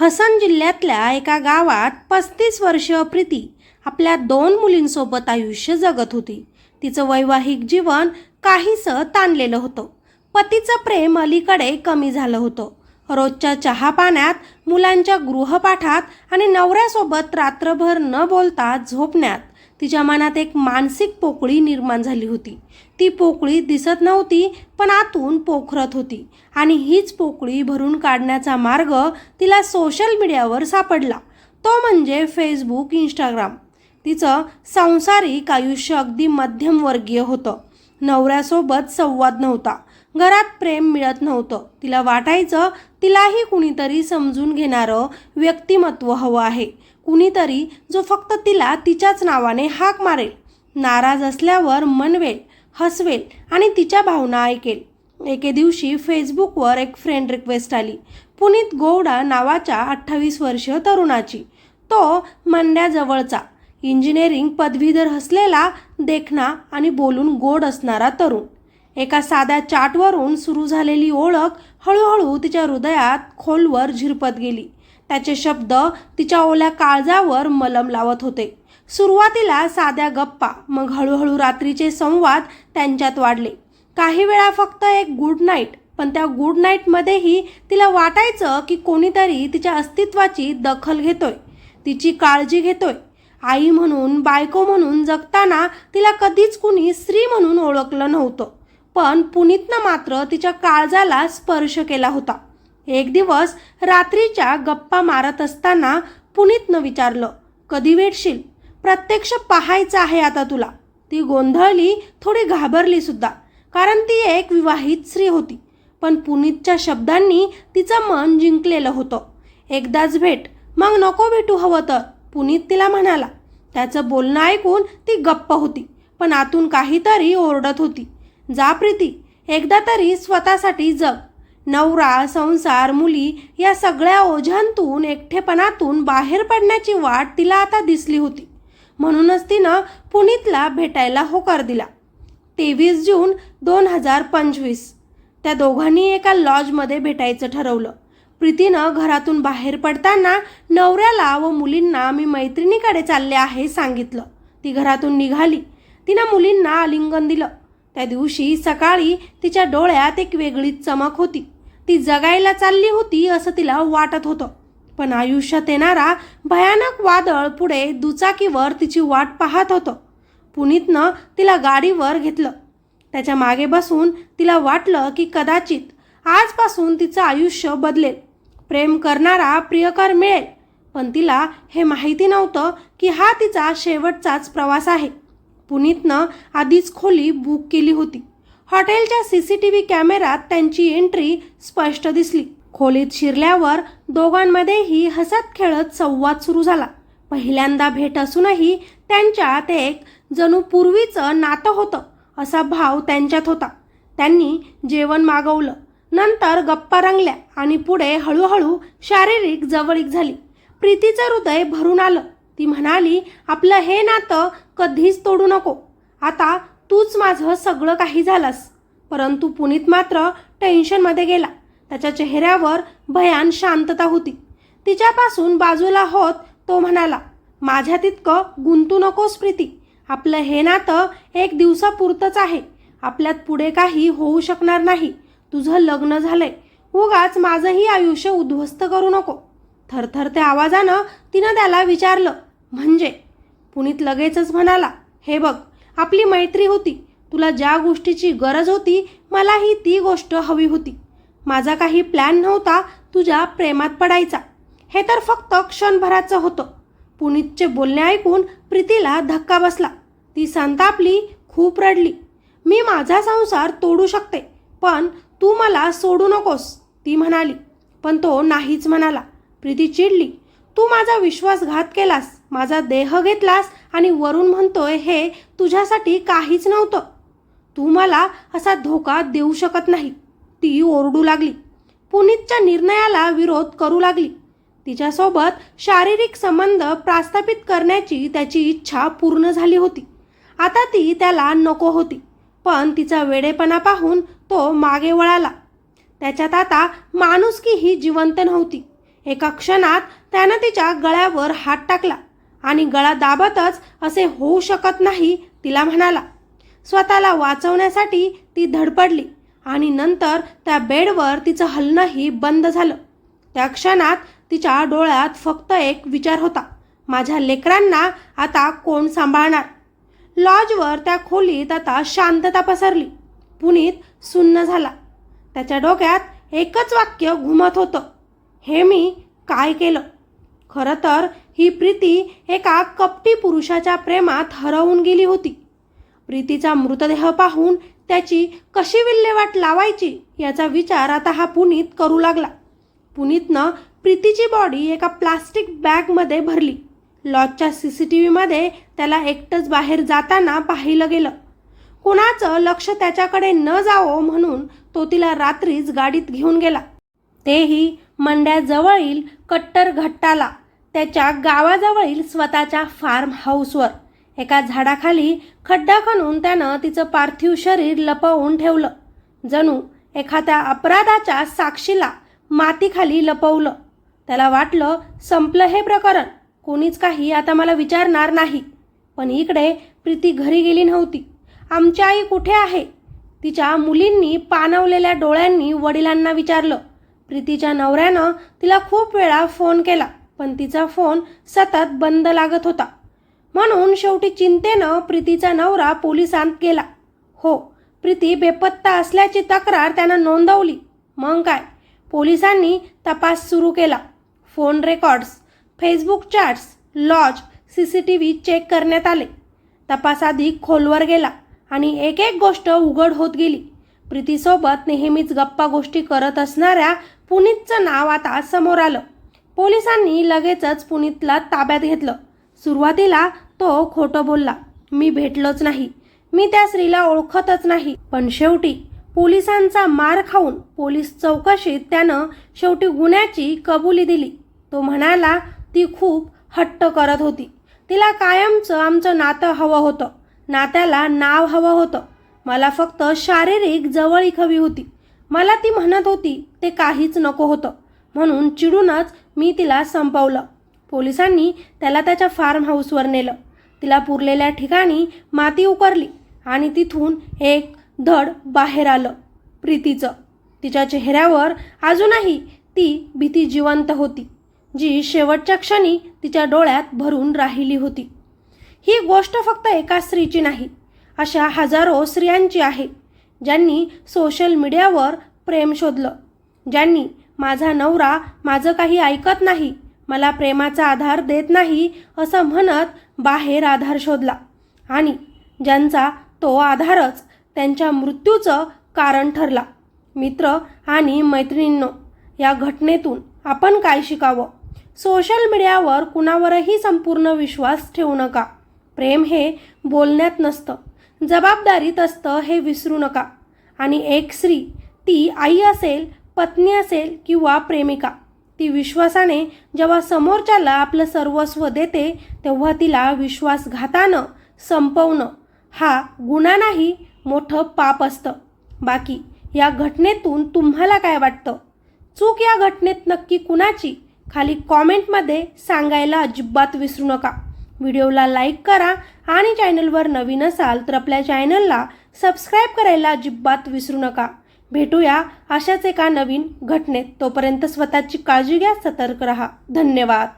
हसन जिल्ह्यातल्या एका गावात पस्तीस वर्षीय प्रीती आपल्या दोन मुलींसोबत आयुष्य जगत होती. तिचं वैवाहिक जीवन काहीसं ताणलेलं होतं. पतीचं प्रेम अलीकडे कमी झालं होतं. रोजच्या चहा पाण्यात मुलांच्या गृहपाठात आणि नवऱ्यासोबत रात्रभर न बोलता झोपण्यात तिच्या मनात एक मानसिक पोकळी निर्माण झाली होती. ती पोकळी दिसत नव्हती पण आतून पोखरत होती. आणि हीच पोकळी भरून काढण्याचा मार्ग तिला सोशल मीडियावर सापडला. तो म्हणजे फेसबुक इंस्टाग्राम. तिचं सांसारिक आयुष्य अगदी मध्यमवर्गीय होतं. नवऱ्यासोबत संवाद नव्हता. घरात प्रेम मिळत नव्हतं. तिला वाटायचं तिलाही कुणीतरी समजून घेणारं व्यक्तिमत्व हवं आहे. कुणीतरी जो फक्त तिला तिच्याच नावाने हाक मारेल. नाराज असल्यावर मनवेल हसवेल आणि तिच्या भावना ऐकेल. एके दिवशी फेसबुकवर एक फ्रेंड रिक्वेस्ट आली. पुनीत गौडा नावाच्या अठ्ठावीस वर्षीय तरुणाची. तो मंड्याजवळचा. इंजिनिअरिंग पदवीधर असलेला देखणा आणि बोलून गोड असणारा तरुण. एका साध्या चाटवरून सुरू झालेली ओळख हळूहळू तिच्या हृदयात खोलवर झिरपत गेली. त्याचे शब्द तिच्या ओल्या काळजावर मलम लावत होते. सुरुवातीला साध्या गप्पा मग हळूहळू रात्रीचे संवाद त्यांच्यात वाढले. काही वेळा फक्त एक गुड नाईट पण त्या गुड नाईटमध्येही तिला वाटायचं की कोणीतरी तिच्या अस्तित्वाची दखल घेतोय तिची काळजी घेतोय. आई म्हणून बायको म्हणून जगताना तिला कधीच कुणी स्त्री म्हणून ओळखलं नव्हतं पण पुनीतनं मात्र तिच्या काळजाला स्पर्श केला होता. एक दिवस रात्रीच्या गप्पा मारत असताना पुनीतनं विचारलं कधी भेटशील? प्रत्यक्ष पाहायचं आहे आता तुला. ती गोंधळली थोडी घाबरली सुद्धा. कारण ती एक विवाहित स्त्री होती. पण पुनीतच्या शब्दांनी तिचं मन जिंकलेलं होतं. एकदाच भेट. मग नको भेटू हवं तर पुनीत तिला म्हणाला. त्याचं बोलणं ऐकून ती गप्प होती. पण आतून काहीतरी ओरडत होती. जा प्रीती एकदा तरी स्वतःसाठी जग. नवरा संसार मुली या सगळ्या ओझ्यांतून एकटेपणातून बाहेर पडण्याची वाट तिला आता दिसली होती. म्हणूनच तिनं पुनीतला भेटायला होकार दिला. तेवीस जून दोन हजार पंचवीस. त्या दोघांनी एका लॉजमध्ये भेटायचं ठरवलं. प्रीतीनं घरातून बाहेर पडताना नवऱ्याला व मुलींना मी मैत्रिणीकडे चालले आहे सांगितलं. ती घरातून निघाली. तिनं मुलींना आलिंगन दिलं. त्या दिवशी सकाळी तिच्या डोळ्यात एक वेगळीच चमक होती. ती जगायला चालली होती असं तिला वाटत होतं. पण आयुष्यात येणारा भयानक वादळ पुढे दुचाकीवर तिची वाट पाहत होतं. पुनीतनं तिला गाडीवर घेतलं. त्याच्यामागे बसून तिला वाटलं की कदाचित आजपासून तिचं आयुष्य बदलेल. प्रेम करणारा प्रियकर मिळेल. पण तिला हे माहिती नव्हतं की हा तिचा शेवटचाच प्रवास आहे. पुनीतनं आधीच खोली बुक केली होती. हॉटेलच्या सी सी टी व्ही कॅमेऱ्यात त्यांची एंट्री स्पष्ट दिसली. खोलीत शिरल्यावर दोघांमध्येही हसत खेळत संवाद सुरू झाला. पहिल्यांदा भेट असूनही त्यांच्यात एक जणू पूर्वीचं नातं होतं असा भाव त्यांच्यात होता. त्यांनी जेवण मागवलं नंतर गप्पा रंगल्या आणि पुढे हळूहळू शारीरिक जवळीक झाली. प्रीतीचं हृदय भरून आलं. ती म्हणाली आपलं हे नातं कधीच तोडू नको. आता तूच माझं सगळं काही झालंस. परंतु पुनीत मात्र टेन्शनमध्ये गेला. त्याच्या चेहऱ्यावर भयान शांतता होती. तिच्यापासून बाजूला होत तो म्हणाला माझ्या तितकं गुंतू नकोस प्रीती. आपलं हे नातं एक दिवसापुरतंच आहे. आपल्यात पुढे काही होऊ शकणार नाही. तुझं लग्न झालंय. उगाच माझंही आयुष्य उद्ध्वस्त करू नको. थरथरत्या आवाजानं तिनं त्याला विचारलं म्हणजे? पुनीत लगेचच म्हणाला हे बघ आपली मैत्री होती. तुला ज्या गोष्टीची गरज होती मलाही ती गोष्ट हवी होती. माझा काही प्लॅन नव्हता तुझ्या प्रेमात पडायचा. हे तर फक्त क्षणभराचं होतं. पुनीतचे बोलणे ऐकून प्रीतीला धक्का बसला. ती संतापली खूप रडली. मी माझा संसार तोडू शकते पण तू मला सोडू नकोस ती म्हणाली. पण तो नाहीच म्हणाला. प्रीती चिडली. तू माझा विश्वासघात केलास माझा देह घेतलास आणि वरून म्हणतोय हे तुझ्यासाठी काहीच नव्हतं. तू मला असा धोका देऊ शकत नाही. ती ओरडू लागली. पुनीतच्या निर्णयाला विरोध करू लागली. तिच्यासोबत शारीरिक संबंध प्रस्थापित करण्याची त्याची इच्छा पूर्ण झाली होती. आता ती त्याला नको होती पण तिचा वेडेपणा पाहून तो मागे वळाला. त्याच्यात आता माणुसकी ही जिवंत नव्हती. एका क्षणात त्यानं तिच्या गळ्यावर हात टाकला आणि गळा दाबतच असे होऊ शकत नाही तिला म्हणाला. स्वतःला वाचवण्यासाठी ती धडपडली. आणि नंतर त्या बेडवर तिचं हलणंही बंद झालं. त्या क्षणात तिच्या डोळ्यात फक्त एक विचार होता. माझ्या लेकरांना आता कोण सांभाळणार? लॉजवर त्या खोलीत आता शांतता पसरली. पुनीत सुन्न झाला. त्याच्या डोक्यात एकच वाक्य घुमत होतं. हे मी काय केलं? खरं तर ही प्रीती एका कपटी पुरुषाच्या प्रेमात हरवून गेली होती. प्रीतीचा मृतदेह पाहून त्याची कशी विल्हेवाट लावायची याचा विचार आता हा पुनीत करू लागला. पुनीतनं प्रीतीची बॉडी एका प्लास्टिक बॅगमध्ये भरली. लॉजच्या सी सी टी व्हीमध्ये त्याला एकटंच बाहेर जाताना पाहिलं गेलं. कुणाचं लक्ष त्याच्याकडे न जावं म्हणून तो तिला रात्रीच गाडीत घेऊन गेला. तेही मंड्याजवळील कट्टर घट्टाला त्याच्या गावाजवळील स्वतःच्या फार्म हाऊसवर एका झाडाखाली खड्डा खणून त्यानं तिचं पार्थिव शरीर लपवून ठेवलं. जणू एखाद्या अपराधाच्या साक्षीला मातीखाली लपवलं. त्याला वाटलं संपलं हे प्रकरण. कोणीच काही आता मला विचारणार नाही. पण इकडे प्रीती घरी गेली नव्हती. आमची आई कुठे आहे? तिच्या मुलींनी पाणवलेल्या डोळ्यांनी वडिलांना विचारलं. प्रीतीच्या नवऱ्यानं तिला खूप वेळा फोन केला पण तिचा फोन सतत बंद लागत होता. म्हणून शेवटी चिंतेनं प्रीतीचा नवरा पोलिसांत गेला. हो प्रीती बेपत्ता असल्याची तक्रार त्यानं नोंदवली. मग काय? पोलिसांनी तपास सुरू केला. Phone records Facebook chats lodge C C T V check करण्यात आले. तपास अधिक खोलवर गेला आणि एक एक गोष्ट उघड होत गेली. प्रीतीसोबत नेहमीच गप्पा गोष्टी करत असणाऱ्या पुनीतचं नाव आता समोर आलं. पोलिसांनी लगेचच पुनीतला ताब्यात घेतलं. सुरुवातीला तो खोटं बोलला मी भेटलोच नाही. मी त्या स्त्रीला ओळखतच नाही. पण शेवटी पोलिसांचा मार खाऊन पोलीस चौकशीत त्यानं शेवटी गुन्ह्याची कबुली दिली. तो म्हणाला ती खूप हट्ट करत होती. तिला कायमचं आमचं नातं हवं होतं. नात्याला नाव हवं होतं. मला फक्त शारीरिक जवळीक हवी होती. मला ती म्हणत होती ते काहीच नको होतं. म्हणून चिडूनच मी तिला संपवलं. पोलिसांनी त्याला त्याच्या फार्म हाऊसवर नेलं. तिला पुरलेल्या ठिकाणी माती उकरली आणि तिथून एक धड बाहेर आलं प्रीतीचं. तिच्या चेहऱ्यावर अजूनही ती भीती जिवंत होती जी शेवटच्या क्षणी तिच्या डोळ्यात भरून राहिली होती. ही गोष्ट फक्त एका स्त्रीची नाही अशा हजारो स्त्रियांची आहे ज्यांनी सोशल मीडियावर प्रेम शोधलं ज्यांनी माझा नवरा माझं काही ऐकत नाही मला प्रेमाचा आधार देत नाही असं म्हणत बाहेर आधार शोधला. आणि ज्यांचा तो आधारच त्यांच्या मृत्यूचं कारण ठरला. मित्र आणि मैत्रिणींनो या घटनेतून आपण काय शिकावं? सोशल मीडियावर कुणावरही संपूर्ण विश्वास ठेवू नका. प्रेम हे बोलण्यात नसतं. जबाबदारीत असतं हे विसरू नका. आणि एक स्त्री ती आई असेल पत्नी असेल किंवा प्रेमिका ती विश्वासाने जेव्हा समोरच्याला आपलं सर्वस्व देते तेव्हा तिला विश्वासघातानं संपवणं हा गुन्हा नाही मोठं पाप असतं. बाकी या घटनेतून तुम्हाला काय वाटतं? चूक या घटनेत नक्की कुणाची? खाली कॉमेंटमध्ये सांगायला अजिबात विसरू नका. व्हिडिओला लाईक करा आणि चॅनलवर नवीन असाल तर आपल्या चॅनलला सबस्क्राईब करायला अजिबात विसरू नका. भेटूया अशाच एका नवीन घटनेत. तोपर्यंत स्वतःची काळजी घ्या सतर्क रहा. धन्यवाद.